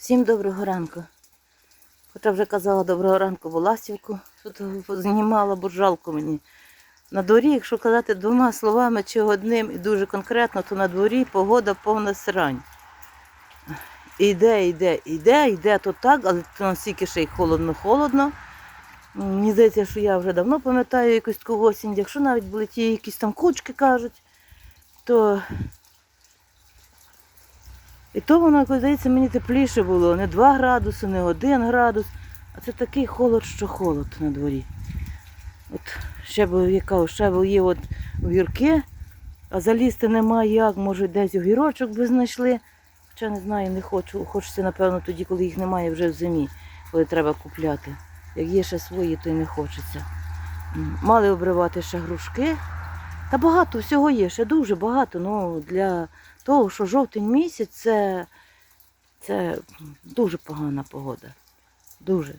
Всім доброго ранку. Хоча вже казала доброго ранку Воласівку, тут знімала, бо жалко мені. На дворі, якщо казати двома словами чи одним і дуже конкретно, то на дворі погода повна срань. Іде, йде, йде, йде то так, але то настільки ще й холодно-холодно. Мені здається, що я вже давно пам'ятаю якусь таку осінь. Якщо навіть були ті якісь там кучки кажуть, то і то воно, якось, здається, мені тепліше було. Не 2 градуси, не 1 градус. А це такий холод, що холод на дворі. От ще б яка ще б є от огірки, а залізти немає як, може десь огірочок би знайшли. Хоча не знаю, не хочу. Хочеться, напевно, тоді, коли їх немає вже в зимі, коли треба купляти. Як є ще свої, то й не хочеться. Мали обривати ще грушки. Та багато всього є, ще дуже багато. Ну, для того, що жовтень місяць це, це дуже погана погода. Дуже.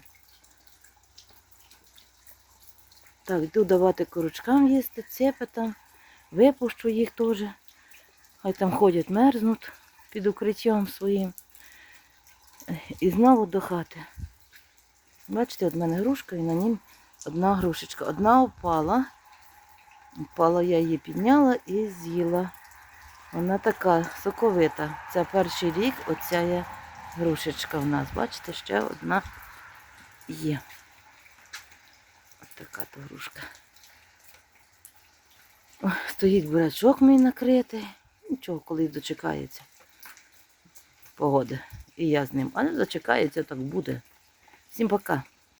Так, йду давати курочкам їсти, цепетам, випущу їх теж. Хай там ходять, мерзнуть під укриттям своїм. І знову до хати. Бачите, от мене грушка і на нім одна грушечка. Одна впала. Впала, я її підняла і з'їла. Вона така соковита. Це перший рік оця є грушечка в нас. Бачите, ще одна є. Ось така то грушка. О, стоїть бурячок мій накритий. Нічого, коли дочекається. Погоди. І я з ним. А не дочекається, так буде. Всім пока.